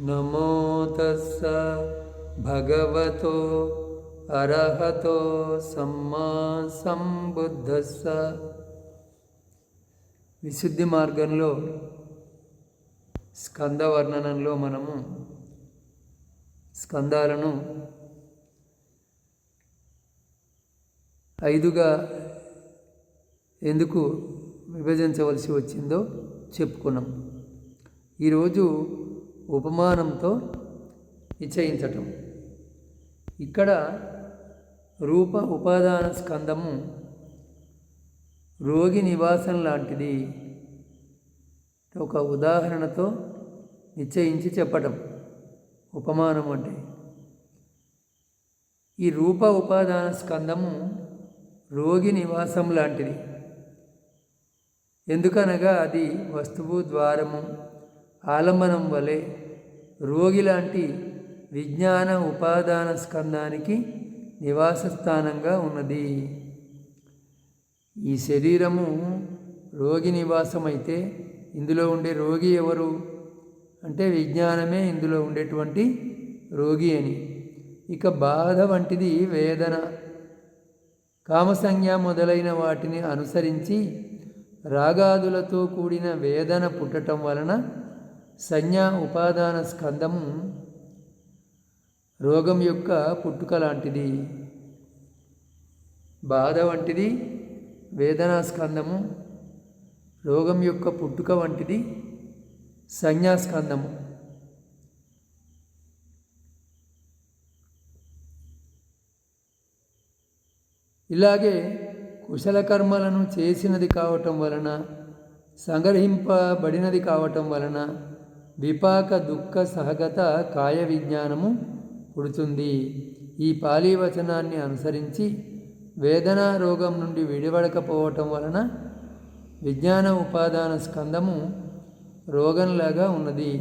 నమో తస్స భగవతో అర్హతో సమ్మా సంబుద్ధస్స. విశుద్ధి మార్గంలో స్కంద వర్ణనంలో మనము స్కందాలను ఐదుగా ఎందుకు విభజించవలసి వచ్చిందో చెప్పుకున్నాం. ఈరోజు ఉపమానంతో నిశ్చయించటం. ఇక్కడ రూప ఉపాదాన స్కందము రోగి నివాసం లాంటిది. ఒక ఉదాహరణతో నిశ్చయించి చెప్పటం. ఉపమానం అంటే ఈ రూప ఉపాదాన స్కందము రోగి నివాసం లాంటిది. ఎందుకనగా అది వస్తువు ద్వారము ఆలంబనం వలె రోగి లాంటి విజ్ఞాన ఉపాదాన స్కందానికి నివాస స్థానంగా ఉన్నది. ఈ శరీరము రోగి నివాసం అయితే ఇందులో ఉండే రోగి ఎవరు? అంటే విజ్ఞానమే ఇందులో ఉండేటువంటి రోగి అని. ఇక బాధ వంటిది వేదన. కామసంజ్ఞ మొదలైన వాటిని అనుసరించి రాగాదులతో కూడిన వేదన పుట్టటం వలన సంజ్ఞా ఉపాదాన స్కందము రోగం యొక్క పుట్టుక లాంటిది. బాధ వంటిది వేదనా స్కందము రోగం యొక్క పుట్టుక వంటిది సంజ్ఞాస్కందము ఇలాగే కుశల కర్మలను చేసినది కావటం వలన సంగ్రహింపబడినది కావటం వలన విపాక దుఃఖ సహగత కాయ విజ్ఞానము పుడుతుంది ఈ పాలీవచనాన్ని అనుసరించి వేదనా రోగం నుండి విడివడకపోవటం వలన విజ్ఞాన ఉపాదాన స్కందము రోగంలాగా ఉన్నది.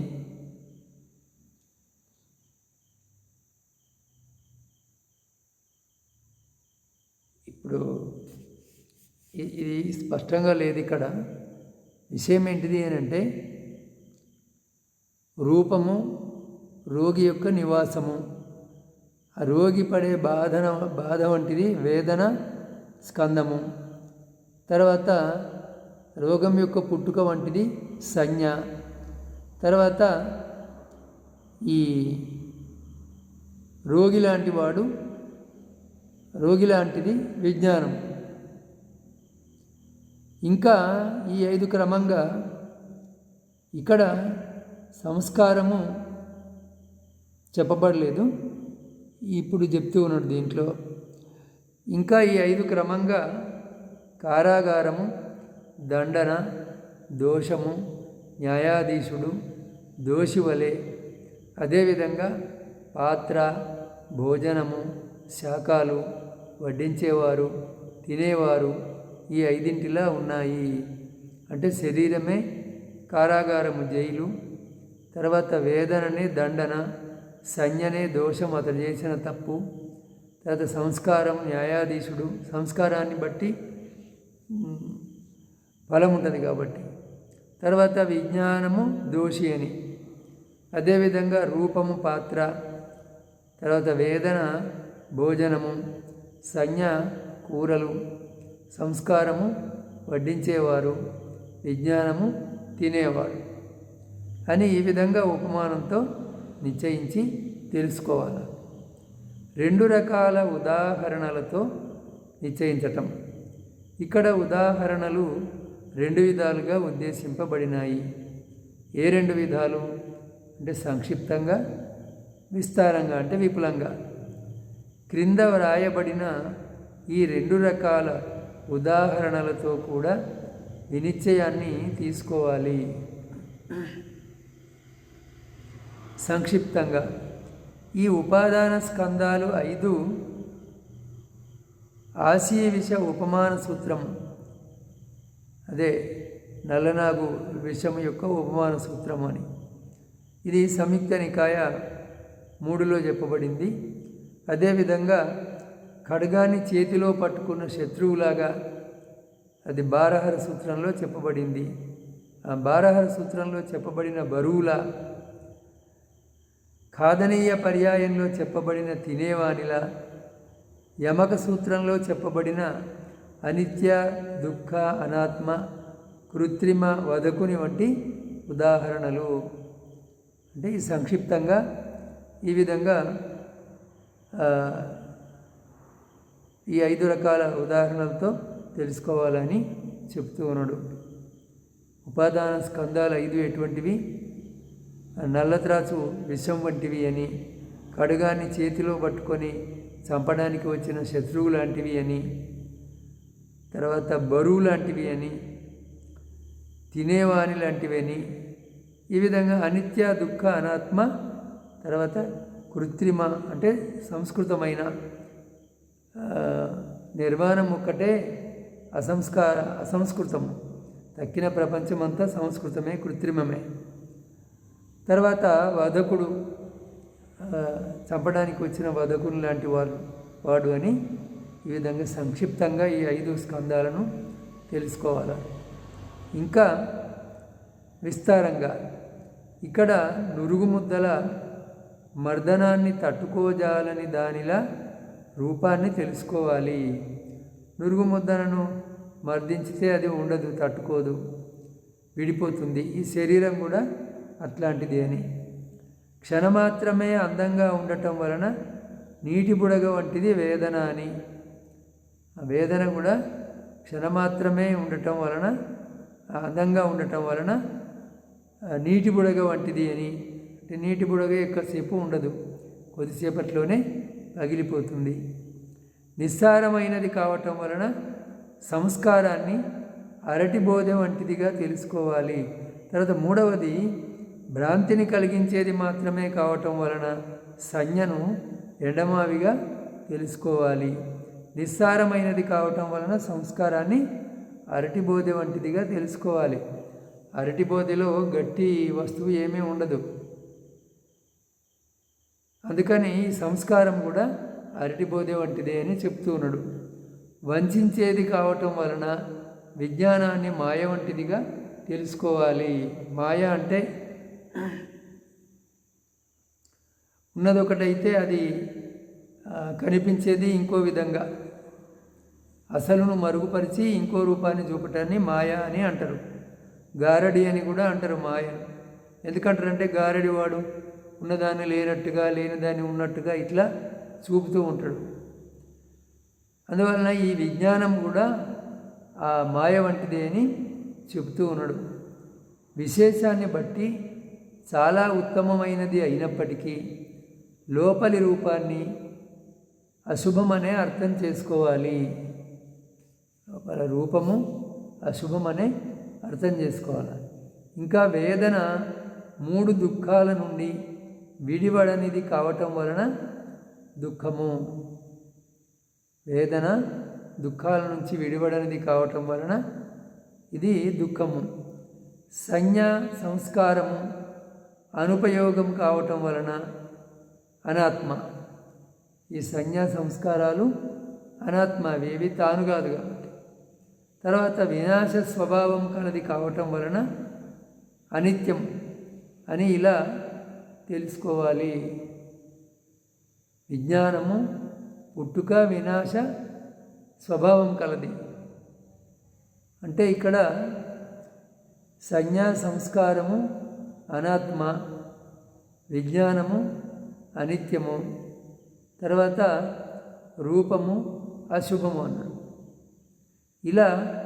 ఇప్పుడు ఇది స్పష్టంగా లేదు ఇక్కడ. విషయం ఏంటిది అని అంటే రూపము రోగి యొక్క నివాసము. ఆ రోగి పడే బాధన బాధ వంటిది వేదన స్కందము. తర్వాత రోగం యొక్క పుట్టుక వంటిది సంజ్ఞ. తర్వాత ఈ రోగి లాంటి వాడు రోగి లాంటిది విజ్ఞానం. ఇంకా ఈ ఐదు క్రమంగా ఇక్కడ సంస్కారము చెప్పబడలేదు. ఇప్పుడు చెప్తూ ఉన్నాడు దీంట్లో. ఇంకా ఈ ఐదు క్రమంగా కారాగారము దండన దోషము న్యాయాధీశుడు దోషివలే. అదేవిధంగా పాత్ర భోజనము శాఖలు వడ్డించేవారు తినేవారు ఈ ఐదింటిలా ఉన్నాయి. అంటే శరీరమే కారాగారము జైలు తర్వాత వేదనని దండన సంజ్ఞనే దోషం అతడు చేసిన తప్పు తర్వాత సంస్కారం న్యాయాధీశుడు సంస్కారాన్ని బట్టి ఫలం ఉంటుంది కాబట్టి. తర్వాత విజ్ఞానము దోషి అని. అదేవిధంగా రూపము పాత్ర తర్వాత వేదన భోజనము సంజ్ఞ కూరలు సంస్కారము వడ్డించేవారు విజ్ఞానము తినేవారు. అని ఈ విధంగా ఉపమానంతో నిశ్చయించి తెలుసుకోవాలి. రెండు రకాల ఉదాహరణలతో నిశ్చయించటం. ఇక్కడ ఉదాహరణలు రెండు విధాలుగా ఉద్దేశింపబడినాయి. ఏ రెండు విధాలు? అంటే సంక్షిప్తంగా విస్తారంగా అంటే విపులంగా. క్రింద వ్రాయబడిన ఈ రెండు రకాల ఉదాహరణలతో కూడా వినిశ్చయాన్ని తీసుకోవాలి. సంక్షిప్తంగా. ఈ ఉపాదాన స్కందాలు ఐదు. ఆశయ విష ఉపమాన సూత్రం. అదే నల్లనాగు విషం యొక్క ఉపమాన సూత్రం అని. ఇది సంయుక్త నికాయ మూడులో చెప్పబడింది. అదేవిధంగా ఖడ్గాన్ని చేతిలో పట్టుకున్న శత్రువులాగా అది బారహర సూత్రంలో చెప్పబడింది. ఆ బారహర సూత్రంలో చెప్పబడిన బరువుల కాదనీయ పర్యాయంలో చెప్పబడిన తినేవానిలా యమక సూత్రంలో చెప్పబడిన అనిత్య దుఃఖ అనాత్మ కృత్రిమ వదకుని వంటి ఉదాహరణలు. అంటే ఈ సంక్షిప్తంగా ఈ విధంగా ఈ ఐదు రకాల ఉదాహరణలతో తెలుసుకోవాలని చెప్తూ ఉన్నాడు. ఉపాదాన స్కందాలు ఐదు ఎటువంటివి? నల్లత్రాసు విషం వంటివి అని కడుగాన్ని చేతిలో పట్టుకొని చంపడానికి వచ్చిన శత్రువు లాంటివి అని తర్వాత బరువు లాంటివి అని తినేవాని లాంటివి అని ఈ విధంగా అనిత్య దుఃఖ అనాత్మ తర్వాత కృత్రిమ అంటే సంస్కృతమైన నిర్మాణం ఒక్కటే అసంస్కార అసంస్కృతము తక్కిన ప్రపంచమంతా సంస్కృతమే కృత్రిమమే. తర్వాత వధకుడు చంపడానికి వచ్చిన వధకుని లాంటి వాడు వాడు అని ఈ విధంగా సంక్షిప్తంగా ఈ ఐదు స్కందాలను తెలుసుకోవాలి. ఇంకా విస్తారంగా ఇక్కడ నురుగు ముద్దల మర్దనాన్ని తట్టుకోజాలని దానిలా రూపాన్ని తెలుసుకోవాలి. నురుగు ముద్దలను మర్దించితే అది ఉండదు తట్టుకోదు విడిపోతుంది. ఈ శరీరం కూడా అట్లాంటిది అని. క్షణమాత్రమే అందంగా ఉండటం వలన నీటి బుడగ వంటిది వేదన అని. ఆ వేదన కూడా క్షణమాత్రమే ఉండటం వలన అందంగా ఉండటం వలన నీటి బుడగ వంటిది అని. అంటే నీటి బుడగ ఎక్కువసేపు ఉండదు కొద్దిసేపట్లోనే పగిలిపోతుంది. నిస్సారమైనది కావటం వలన సంస్కారాన్ని అరటి బోధ వంటిదిగా తెలుసుకోవాలి. తర్వాత మూడవది భ్రాంతిని కలిగించేది మాత్రమే కావటం వలన సంజ్ఞను ఎడమావిగా తెలుసుకోవాలి. నిస్సారమైనది కావటం వలన సంస్కారాన్ని అరటిబోధ వంటిదిగా తెలుసుకోవాలి. అరటిబోధిలో గట్టి వస్తువు ఏమీ ఉండదు. అందుకని సంస్కారం కూడా అరటిబోధ వంటిదే అని చెప్తూ ఉన్నాడు. వంచేది కావటం వలన విజ్ఞానాన్ని మాయ వంటిదిగా తెలుసుకోవాలి. మాయ అంటే ఉన్నదొకటైతే అది కనిపించేది ఇంకో విధంగా. అసలును మరుగుపరిచి ఇంకో రూపాన్ని చూపటాన్ని మాయ అని అంటారు. గారడి అని కూడా అంటారు మాయ. ఎందుకంటారంటే గారడి వాడు ఉన్నదాన్ని లేనట్టుగా లేనిదాన్ని ఉన్నట్టుగా ఇట్లా చూపుతూ ఉంటాడు. అందువలన ఈ విజ్ఞానం కూడా ఆ మాయ వంటిదే అని చెబుతూ ఉన్నాడు. విశేషాన్ని బట్టి చాలా ఉత్తమమైనది అయినప్పటికీ లోపలి రూపాన్ని అశుభమనే అర్థం చేసుకోవాలి. లోపల రూపము అశుభమనే అర్థం చేసుకోవాలి. ఇంకా వేదన మూడు దుఃఖాల నుండి విడివడనిది కావటం వలన దుఃఖము. వేదన దుఃఖాల నుంచి విడివడనిది కావటం వలన ఇది దుఃఖము. సంజ్ఞ సంస్కారము అనుపయోగం కావటం వలన అనాత్మ. ఈ సంజ్ఞా సంస్కారాలు అనాత్మ అవేవి తాను కాదు కాబట్టి. తర్వాత వినాశ స్వభావం కలది కావటం వలన అనిత్యం అని ఇలా తెలుసుకోవాలి. విజ్ఞానము పుట్టుక వినాశ స్వభావం కలది. అంటే ఇక్కడ సంజ్ఞా సంస్కారము అనాత్మ విజ్ఞానము అనిత్యము తర్వాత రూపము అశుభము అన్నాడు. ఇలా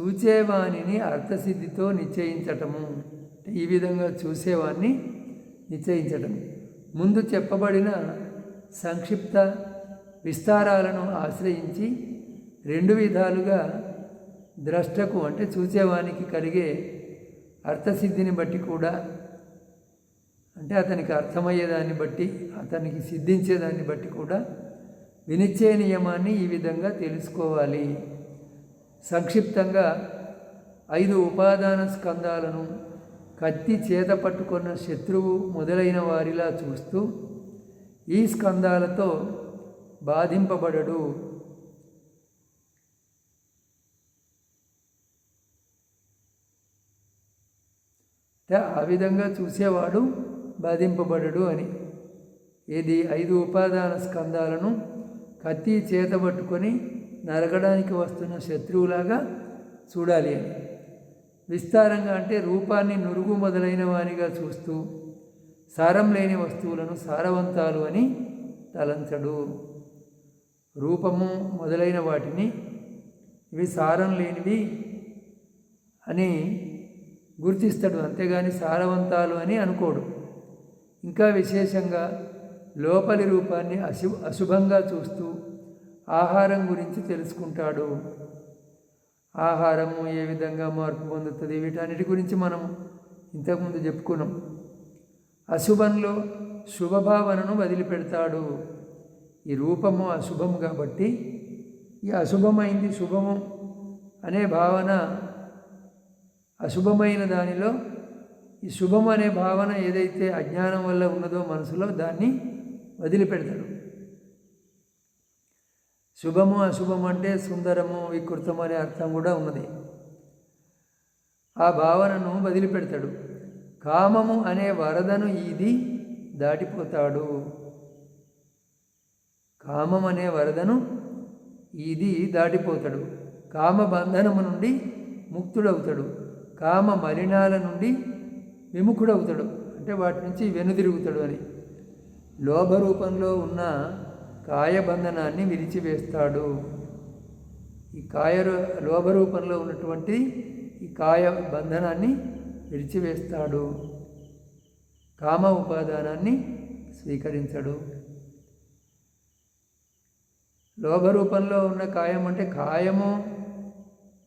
చూచేవాణిని అర్థసిద్ధితో నిశ్చయించటము. ఈ విధంగా చూసేవాణ్ణి నిశ్చయించటం. ముందు చెప్పబడిన సంక్షిప్త విస్తారాలను ఆశ్రయించి రెండు విధాలుగా ద్రష్టకు అంటే చూసేవానికి కలిగే అర్థసిద్ధిని బట్టి కూడా అంటే అతనికి అర్థమయ్యేదాన్ని బట్టి అతనికి సిద్ధించేదాన్ని బట్టి కూడా వినిచ్చే నియమాన్ని ఈ విధంగా తెలుసుకోవాలి. సంక్షిప్తంగా ఐదు ఉపాదాన స్కందాలను కత్తి చేత పట్టుకున్న శత్రువు మొదలైన వారిలా చూస్తూ ఈ స్కందాలతో బాధింపబడడు అంటే ఆ విధంగా చూసేవాడు బాధింపబడడు అని. ఇది ఐదు ఉపాదాన స్కందాలను కత్తి చేత పట్టుకొని నరగడానికి వస్తున్న శత్రువులాగా చూడాలి అని. విస్తారంగా అంటే రూపాన్ని నురుగు మొదలైన వానిగా చూస్తూ సారం లేని వస్తువులను సారవంతాలు అని తలంచడు. రూపము మొదలైన వాటిని ఇవి సారం లేనివి అని గుర్తిస్తాడు. అంతేగాని సారవంతాలు అని అనుకోడు. ఇంకా విశేషంగా లోపలి రూపాన్ని అశు అశుభంగా చూస్తూ ఆహారం గురించి తెలుసుకుంటాడు. ఆహారము ఏ విధంగా మార్పు పొందుతుంది? వీటన్నిటి గురించి మనం ఇంతకుముందు చెప్పుకున్నాం. అశుభంలో శుభభావనను వదిలిపెడతాడు. ఈ రూపము అశుభం కాబట్టి ఈ అశుభమైంది శుభము అనే భావన అశుభమైన దానిలో ఈ శుభం అనే భావన ఏదైతే అజ్ఞానం వల్ల ఉన్నదో మనసులో దాన్ని వదిలిపెడతాడు శుభము అశుభం అంటే సుందరము వికృతము అనే అర్థం కూడా ఉన్నది. ఆ భావనను వదిలిపెడతాడు. కామము అనే వరదను ఇది దాటిపోతాడు. కామం అనే వరదను ఇది దాటిపోతాడు. కామ బంధనము నుండి ముక్తుడవుతాడు. కామ మలినాల నుండి విముఖుడవుతాడు. అంటే వాటి నుంచి వెనుదిరుగుతాడు అని. లోభ రూపంలో ఉన్న కాయబంధనాన్ని విరిచివేస్తాడు. ఈ కాయ లోభ రూపంలో ఉన్నటువంటి ఈ కాయ బంధనాన్ని విరిచివేస్తాడు. కామ ఉపాదానాన్ని స్వీకరించడు. లోభ రూపంలో ఉన్న కాయం అంటే కాయము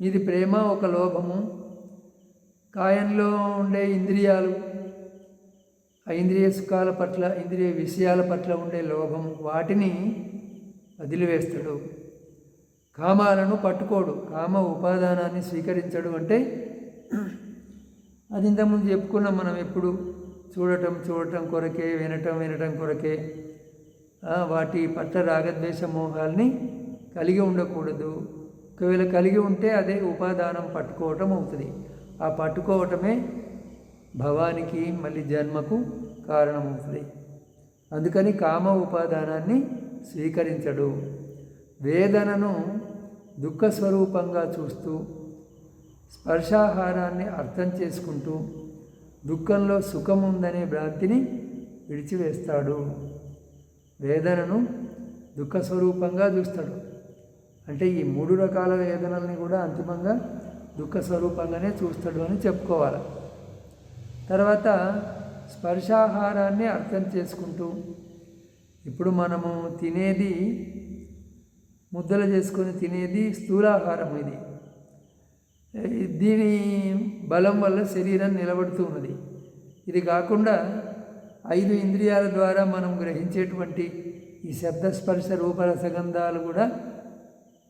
ఇది ప్రేమ ఒక లోభము. కాయంలో ఉండే ఇంద్రియాలు ఆ ఇంద్రియ సుఖాల పట్ల ఇంద్రియ విషయాల పట్ల ఉండే లోభం వాటిని వదిలివేస్తాడు. కామాలను పట్టుకోడు. కామ ఉపాదానాన్ని స్వీకరించడు అంటే అది ఇంతకుముందు చెప్పుకున్నాం మనం ఎప్పుడు చూడటం చూడటం కొరకే వినటం వినటం కొరకే వాటి పట్ల రాగద్వేష మోహాల్ని కలిగి ఉండకూడదు. ఒకవేళ కలిగి ఉంటే అదే ఉపాదానం పట్టుకోవటం అవుతుంది. ఆ పట్టుకోవటమే భవానికి మళ్ళీ జన్మకు కారణమవుతుంది. అందుకని కామ ఉపాదానాన్ని స్వీకరించడు. వేదనను దుఃఖ స్వరూపంగా చూస్తూ స్పర్శాహారాన్ని అర్థం చేసుకుంటూ దుఃఖంలో సుఖం ఉందనే భ్రాంతిని విడిచివేస్తాడు. వేదనను దుఃఖ స్వరూపంగా చూస్తాడు. అంటే ఈ మూడు రకాల వేదనల్ని కూడా అంతిమంగా దుఃఖ స్వరూపంగానే చూస్తాడు అని చెప్పుకోవాలి. తర్వాత స్పర్శాహారాన్ని అర్థం చేసుకుంటూ ఇప్పుడు మనము తినేది ముద్దలు చేసుకొని తినేది స్థూలాహారం ఇది. దీని బలం వల్ల శరీరం నిలబడుతూ ఉన్నది. ఇది కాకుండా ఐదు ఇంద్రియాల ద్వారా మనం గ్రహించేటువంటి ఈ శబ్దస్పర్శ రూపరసగంధాలు కూడా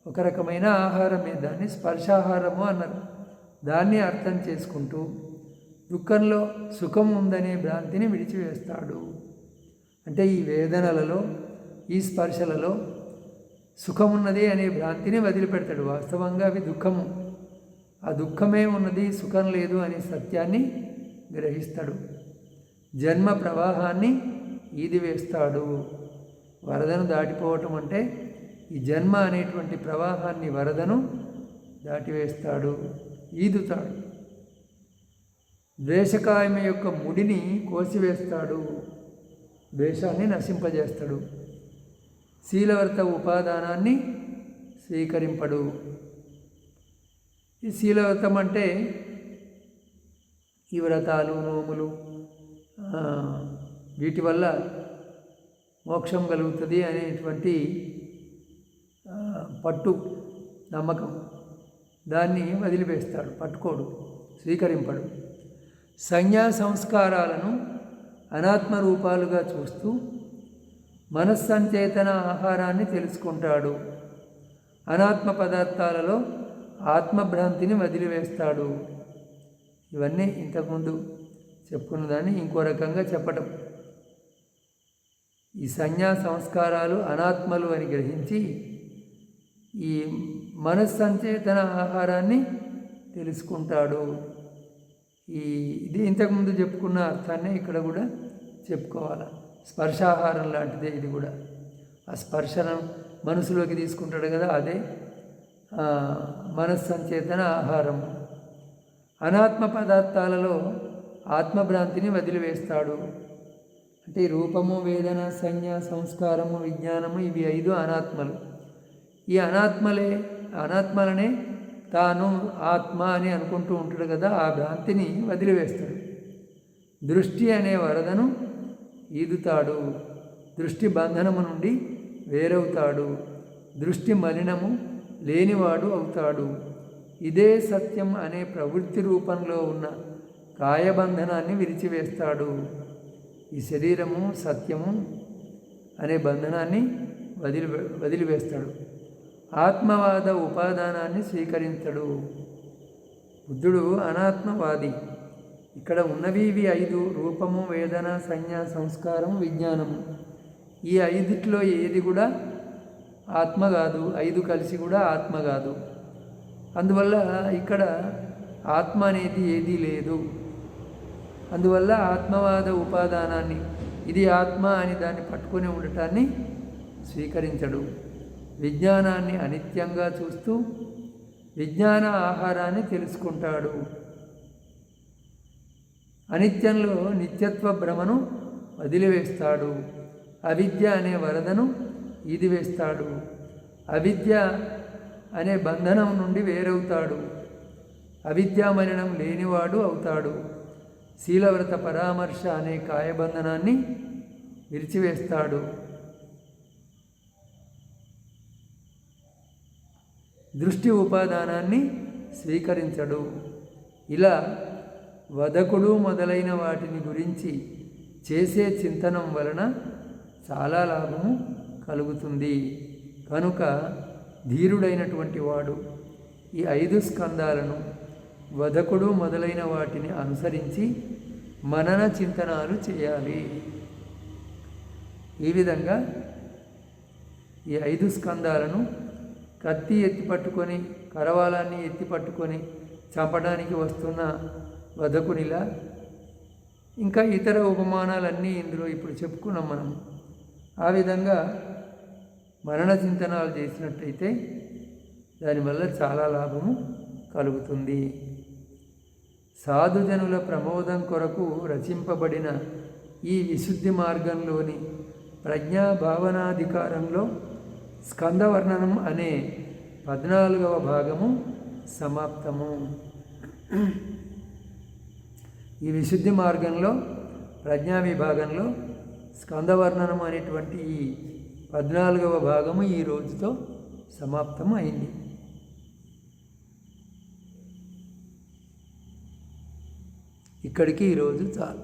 ఒక రకమైన ఆహారమే. దాన్ని స్పర్శాహారము అన్నారు. దాన్ని అర్థం చేసుకుంటూ దుఃఖంలో సుఖం ఉందనే భ్రాంతిని విడిచివేస్తాడు. అంటే ఈ వేదనలలో ఈ స్పర్శలలో సుఖం ఉన్నది అనే భ్రాంతిని వదిలిపెడతాడు. వాస్తవంగా అవి దుఃఖము. ఆ దుఃఖమే ఉన్నది సుఖం లేదు అనే సత్యాన్ని గ్రహిస్తాడు. జన్మ ప్రవాహాన్ని ఈదివేస్తాడు. వరదను దాటిపోవటం అంటే ఈ జన్మ అనేటువంటి ప్రవాహాన్ని వరదను దాటివేస్తాడు ఈదుతాడు. ద్వేషకాయమ యొక్క ముడిని కోసివేస్తాడు ద్వేషాన్ని నశింపజేస్తాడు. శీలవర్త ఉపాదానాన్ని స్వీకరింపడు. ఈ శీలవ్రతం అంటే ఈ వ్రతాలు నోములు వీటి వల్ల మోక్షం కలుగుతుంది అనేటువంటి పట్టు నమ్మకం. దాన్ని వదిలివేస్తాడు పట్టుకోడు స్వీకరింపడు. సంజ్ఞా సంస్కారాలను అనాత్మ రూపాలుగా చూస్తూ మనస్సంచేతన ఆహారాన్ని తెలుసుకుంటాడు. అనాత్మ పదార్థాలలో ఆత్మభ్రాంతిని వదిలివేస్తాడు. ఇవన్నీ ఇంతకుముందు చెప్పుకున్న దాన్ని ఇంకో రకంగా చెప్పటం. ఈ సంజ్ఞా సంస్కారాలు అనాత్మలు అని గ్రహించి ఈ మనస్సంచేతన ఆహారాన్ని తెలుసుకుంటాడు. ఈ ఇది ఇంతకుముందు చెప్పుకున్న అర్థాన్ని ఇక్కడ కూడా చెప్పుకోవాలి. స్పర్శాహారం లాంటిదే ఇది కూడా. ఆ స్పర్శన మనసులోకి తీసుకుంటాడు కదా అదే మనస్సంచేతన ఆహారం. అనాత్మ పదార్థాలలో ఆత్మభ్రాంతిని వదిలివేస్తాడు. అంటే రూపము వేదన సంజ్ఞ సంస్కారము విజ్ఞానము ఇవి ఐదు అనాత్మలు. ఈ అనాత్మలే అనాత్మలనే తాను ఆత్మ అని అనుకుంటూ ఉంటాడు కదా ఆ భ్రాంతిని వదిలివేస్తాడు. దృష్టి అనే వరదను ఈదుతాడు. దృష్టి బంధనము నుండి వేరవుతాడు. దృష్టి మలినము లేనివాడు అవుతాడు. ఇదే సత్యం అనే ప్రవృత్తి రూపంలో ఉన్న కాయబంధనాన్ని విరిచివేస్తాడు. ఈ శరీరము సత్యము అనే బంధనాన్ని వదిలి వదిలివేస్తాడు. ఆత్మవాద ఉపాదానాన్ని స్వీకరించడు. బుద్ధుడు అనాత్మవాది. ఇక్కడ ఉన్నవి ఇవి ఐదు రూపము వేదన సంజ్ఞ సంస్కారము విజ్ఞానము. ఈ ఐదిట్లో ఏది కూడా ఆత్మ కాదు ఐదు కలిసి కూడా ఆత్మ కాదు. అందువల్ల ఇక్కడ ఆత్మ అనేది ఏదీ లేదు. అందువల్ల ఆత్మవాద ఉపాదానాన్ని ఇది ఆత్మ అని దాన్ని పట్టుకొని ఉండటాన్ని స్వీకరించడు. విజ్ఞానాన్ని అనిత్యంగా చూస్తూ విజ్ఞాన ఆహారాన్ని తెలుసుకుంటాడు. అనిత్యంలో నిత్యత్వ భ్రమను వదిలివేస్తాడు. అవిద్య అనే వరదను ఈదివేస్తాడు. అవిద్య అనే బంధనం నుండి వేరవుతాడు. అవిద్యామలినం లేనివాడు అవుతాడు. శీలవ్రత పరామర్శ అనే కాయబంధనాన్ని విరిచివేస్తాడు. దృష్టి ఉపాదానాన్ని స్వీకరించడు. ఇలా వదకుడు మొదలైన వాటిని గురించి చేసే చింతనం వలన చాలా లాభము కలుగుతుంది. కనుక ధీరుడైనటువంటి వాడు ఈ ఐదు స్కందాలను వదకుడు మొదలైన వాటిని అనుసరించి మనన చింతనాలు చేయాలి. ఈ విధంగా ఈ ఐదు స్కందాలను కత్తి ఎత్తి పట్టుకొని కరవాలాన్ని ఎత్తి పట్టుకొని చంపడానికి వస్తున్న వధకునిలా ఇంకా ఇతర ఉపమానాలన్నీ ఇందులో ఇప్పుడు చెప్పుకున్నాం మనం. ఆ విధంగా మరణ చింతనాలు చేసినట్టయితే దానివల్ల చాలా లాభము కలుగుతుంది. సాధుజనుల ప్రమోదం కొరకు రచింపబడిన ఈ విశుద్ధి మార్గంలోని ప్రజ్ఞా భావనాధికారంలో స్కందవర్ణనం అనే పద్నాలుగవ భాగము సమాప్తము. ఈ విశుద్ధి మార్గంలో ప్రజ్ఞా విభాగంలో స్కందవర్ణనం అనేటువంటి ఈ పద్నాలుగవ భాగము ఈ రోజుతో సమాప్తం అయింది. ఇక్కడికి ఈరోజు చాలు.